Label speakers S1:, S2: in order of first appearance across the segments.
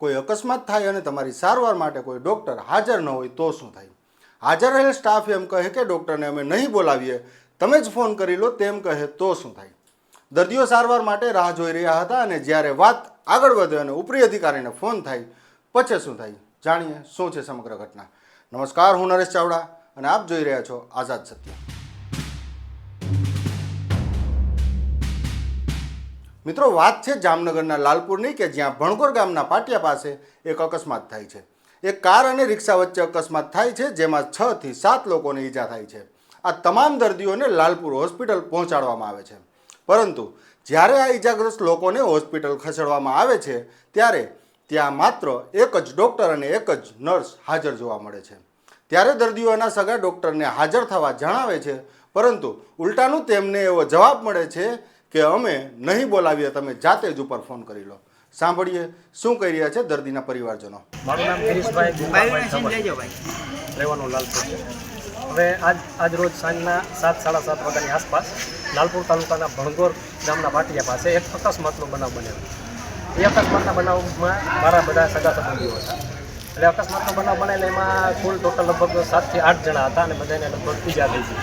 S1: કોઈ અકસ્માત થાય અને તમારી સારવાર માટે કોઈ ડૉક્ટર હાજર ન હોય તો શું થાય? હાજર રહેલ સ્ટાફ એમ કહે કે ડૉક્ટરને અમે નહીં બોલાવીએ. તમે જ ફોન કરી લો, તેમ કહે તો શું થાય? દર્દીઓ સારવાર માટે રાહ જોઈ રહ્યા હતા અને જ્યારે વાત આગળ વધે અને ઉપરી અધિકારીને ફોન થાય, પછી શું થાય? જાણીએ શું છે સમગ્ર ઘટના. નમસ્કાર, હું નરેશ ચાવડા અને આપ જોઈ રહ્યા છો આઝાદ સત્ય. મિત્રો, વાત છે જામનગરના લાલપુરની કે જ્યાં ભણગોર ગામના પાટિયા પાસે એક અકસ્માત થાય છે. એક કાર અને રિક્ષા વચ્ચે અકસ્માત થાય છે, જેમાં છ થી સાત લોકોને ઈજા થાય છે. આ તમામ દર્દીઓને લાલપુર હોસ્પિટલ પહોંચાડવામાં આવે છે. પરંતુ જ્યારે આ ઈજાગ્રસ્ત લોકોને હોસ્પિટલ ખસેડવામાં આવે છે, ત્યારે ત્યાં માત્ર એક જ ડૉક્ટર અને એક જ નર્સ હાજર જોવા મળે છે. ત્યારે દર્દીઓના સગા ડૉક્ટરને હાજર થવા જણાવે છે, પરંતુ ઉલટાનું તેમને એવો જવાબ મળે છે કે અમે નહીં બોલાવીએ તમે જાતે જ ઉપર ફોન કરી લો. સાંભળીએ શું કહી રહ્યા છે દર્દીના પરિવારજનો?
S2: મારું નામ ગિરીશભાઈ રહેવાનું લાલપુર હવે આજ આજ રોજ સાંજના સાત સાડા સાત વાગ્યાની આસપાસ લાલપુર તાલુકાના ભણગોર ગામના પાટિયા પાસે એક અકસ્માતનો બનાવ બન્યો. એ અકસ્માતના બનાવમાં મારા બધા સગા સંબંધીઓ હતા. એટલે અકસ્માતનો બનાવ બનેલો એમાં કુલ ટોટલ લગભગ સાતથી આઠ જણા હતા અને બધાને લગભગ ઈજા થઈ ગઈ.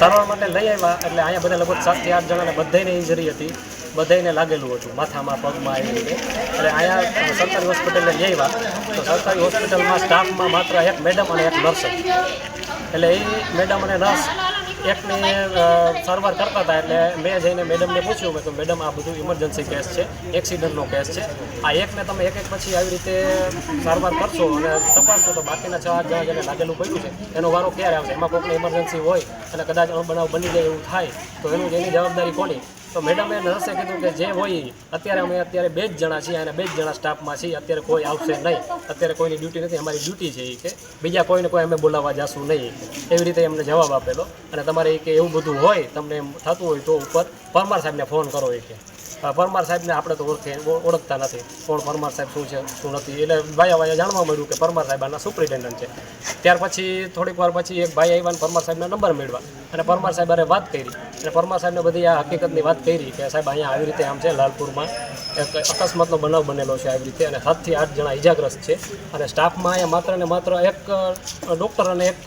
S2: સારવાર માટે લઈ આવ્યા એટલે અહીંયા બધા લગભગ સાતથી આઠ જણાને બધાને ઇન્જરી હતી. બધાને લાગેલું હતું. માથામાં, પગમાં એવી રીતે. એટલે અહીંયા સરકારી હોસ્પિટલે લઈ આવ્યા. તો સરકારી હોસ્પિટલમાં સ્ટાફમાં માત્ર એક મેડમ અને એક નર્સ હતી એટલે એ મેડમ અને નર્સ એકની સારવાર કરતા હતા એટલે મેં જઈને મેડમને પૂછ્યું મેં તો મેડમ, આ બધું ઇમરજન્સી કેસ છે એક્સિડન્ટનો કેસ છે. આ એકને તમે એક એક પછી આવી રીતે સારવાર કરશો અને તપાસશો તો બાકીના છ આઠ જણા જેને લાગેલું પડ્યું છે, એનો વારો ક્યારે આવશે? એમાં કોઈકને ઇમરજન્સી હોય અને કદાચ અણબનાવ બની જાય એવું થાય, તો એનું એની જવાબદારી કોની? તો મેડમે નર્સે કીધું કે જે હોય અત્યારે અમે અત્યારે બે જ જણા છીએ અને બે જ જણા સ્ટાફમાં છીએ, અત્યારે કોઈ આવશે નહીં. અત્યારે કોઈની ડ્યુટી નથી, અમારી ડ્યુટી છે એ કે બીજા કોઈને કોઈ અમે બોલાવવા જાશું નહીં એવી રીતે એમને જવાબ આપેલો. અને તમારે એ કે એવું બધું હોય, તમને એમ થતું હોય તો ઉપર પરમાર સાહેબને ફોન કરો એ કે. પરમાર સાહેબને આપણે તો ઓળખે ઓળખતા નથી. કોણ પરમાર સાહેબ શું છે, શું નથી? એટલે ભાઈ ભાઈએ જાણવા મળ્યું કે પરમાર સાહેબ આના સુપ્રિન્ટેન્ડન્ટ છે. ત્યાર પછી, થોડીક વાર પછી એક ભાઈ આવ્યા અને પરમાર સાહેબના નંબર મેળવા અને પરમાર સાહેબ વાત કરી. અને પરમાર સાહેબને બધી આ હકીકતની વાત કરી કે સાહેબ અહીંયા આવી રીતે આમ છે લાલપુરમાં. એક અકસ્માતનો બનાવ બનેલો છે આવી રીતે અને સાતથી આઠ જણા ઇજાગ્રસ્ત છે અને સ્ટાફમાં અહીંયા માત્ર ને માત્ર એક ડૉક્ટર અને એક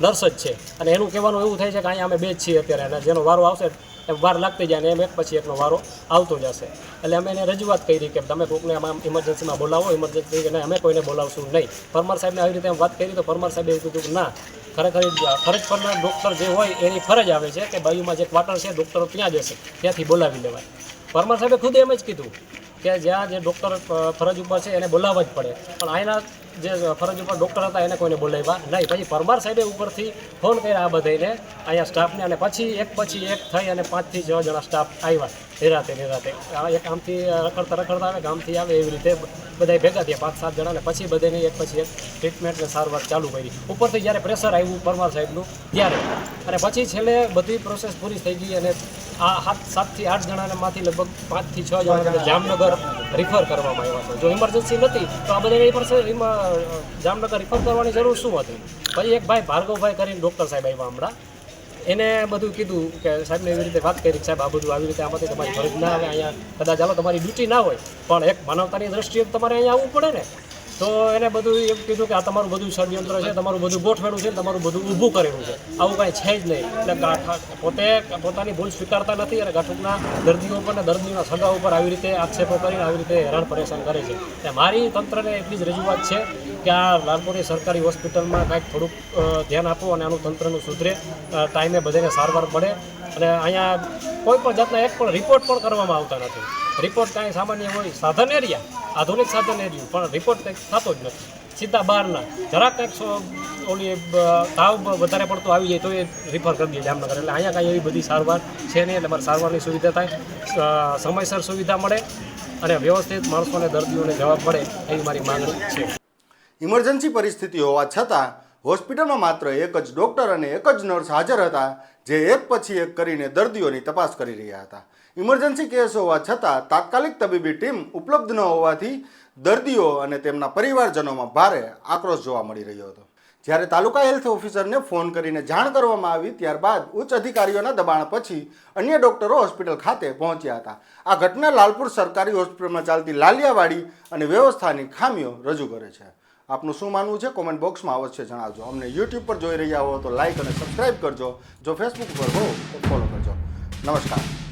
S2: નર્સ જ છે. અને એનું કહેવાનું એવું થાય છે કે અહીંયા અમે બે જ છીએ અત્યારે અને જેનો વારો આવશે એમ વાર લાગતી જાય ને એમ એક પછી એકનો વારો આવતો જશે. એટલે અમે એને રજૂઆત કરી કે તમે કોકને આમાં ઇમરજન્સીમાં બોલાવો ઇમરજન્સી અમે કોઈને બોલાવશું નહીં. પરમાર સાહેબને આવી રીતે વાત કરી તો પરમાર સાહેબે એવું કીધું કે ના, ખરેખર ફરજ પરના ડૉક્ટર જે હોય એની ફરજ આવે છે કે બાજુમાં જે ક્વાર્ટર છે ડૉક્ટરો ત્યાં જશે ત્યાંથી બોલાવી લેવાય. પરમાર સાહેબે ખુદ એમ જ કીધું કે જ્યાં જે ડૉક્ટર ફરજ ઉપર છે એને બોલાવવા જ પડે. પણ અહીંના જે ફરજ ઉપર ડૉક્ટર હતા એને કોઈને બોલાવ્યા નહીં. પછી પરમાર સાહેબે ઉપરથી ફોન કર્યા આ બધાને અહીંયા સ્ટાફને અને પછી એક પછી એક થઈ અને પાંચથી છ જણા સ્ટાફ આવ્યા. નિરાતે નિરાતે. એક આમથી રખડતા રખડતા આવે, ગામથી આવે એવી રીતે બધા ભેગા થયા, પાંચ સાત જણા ને પછી બધાની એક પછી એક ટ્રીટમેન્ટ ને સારવાર ચાલુ કરી. ઉપરથી જ્યારે પ્રેશર આવ્યું પરમાર સાહેબનું, ત્યારે. અને પછી છેલ્લે બધી પ્રોસેસ પૂરી થઈ ગઈ અને આ સાત સાતથી આઠ જણાને માંથી લગભગ પાંચથી છ જણાને જામનગર રિફર કરવામાં આવ્યા છે. જો ઇમરજન્સી નથી, તો આ બધાને પણ જામનગર રિફર કરવાની જરૂર શું હતી? પછી એક ભાઈ, ભાર્ગવભાઈ કરીને ડૉક્ટર સાહેબ આવ્યા હમણાં. એને બધું કીધું કે સાહેબને એવી રીતે વાત કરી સાહેબ, આ બધું આવી રીતે આમાંથી તમારી ફરજ ના આવે, અહીંયા કદાચ ચાલો તમારી ડ્યુટી ના હોય, પણ એક માનવતાની દ્રષ્ટિએ તમારે અહીંયા આવવું પડે ને. તો એને બધું એમ કીધું કે આ તમારું બધું ષડયંત્ર છે, તમારું બધું ગોઠવેલું છે, તમારું બધું ઊભું કરેલું છે. આવું કાંઈ છે જ નહીં. એટલે ગાંઠા પોતે પોતાની ભૂલ સ્વીકારતા નથી અને ગાંઠુકના દર્દીઓ પર અને દર્દીઓના સગા ઉપર આવી રીતે આક્ષેપો કરીને આવી રીતે હેરાન પરેશાન કરે છે. એટલે મારી તંત્રને એટલી જ રજૂઆત છે કે આ લાલપુરની સરકારી હોસ્પિટલમાં કાંઈક થોડુંક ધ્યાન આપો અને આનું તંત્રનું સુધરે. ટાઈમે બધાને સારવાર મળે. અને અહીંયા કોઈ પણ જાતના એક પણ રિપોર્ટ પણ કરવામાં આવતા નથી. રિપોર્ટ કાંઈ સામાન્ય હોય, સાધન એરિયા, આધુનિક સાધન એરિયું, પણ રિપોર્ટ કંઈક થતો જ નથી. સીધા બહારના, જરાક કંઈક ઓલી તાવ વધારે પડતો આવી જાય તો એ રિફર કરી દે જામનગર. એટલે અહીંયા કાંઈ એવી બધી સારવાર છે નહીં, એટલે મારે સારવારની સુવિધા થાય. સમયસર સુવિધા મળે અને વ્યવસ્થિત માણસોને દર્દીઓને જવાબ મળે, એવી મારી માંગણી છે.
S1: ઇમરજન્સી પરિસ્થિતિ હોવા છતાં હોસ્પિટલમાં માત્ર એક જ ડૉક્ટર અને એક જ નર્સ હાજર હતા, જે એક પછી એક કરીને દર્દીઓની તપાસ કરી રહ્યા હતા. ઇમરજન્સી કેસ હોવા છતાં તાત્કાલિક તબીબી ટીમ ઉપલબ્ધ ન હોવાથી દર્દીઓ અને તેમના પરિવારજનોમાં ભારે આક્રોશ જોવા મળી રહ્યો હતો. જ્યારે તાલુકા હેલ્થ ઓફિસરને ફોન કરીને જાણ કરવામાં આવી, ત્યારબાદ ઉચ્ચ અધિકારીઓના દબાણ પછી અન્ય ડોક્ટરો હોસ્પિટલ ખાતે પહોંચ્યા હતા. આ ઘટના લાલપુર સરકારી હોસ્પિટલમાં ચાલતી લાલિયાવાડી અને વ્યવસ્થાની ખામીઓ રજૂ કરે છે. આપનું શું માનવું છે? કોમેન્ટ બોક્સમાં અવશ્ય જણાવજો. અમને યુટ્યુબ પર જોઈ રહ્યા હો તો લાઇક અને સબસ્ક્રાઈબ કરજો. જો ફેસબુક પર હો તો ફોલો કરજો. નમસ્કાર.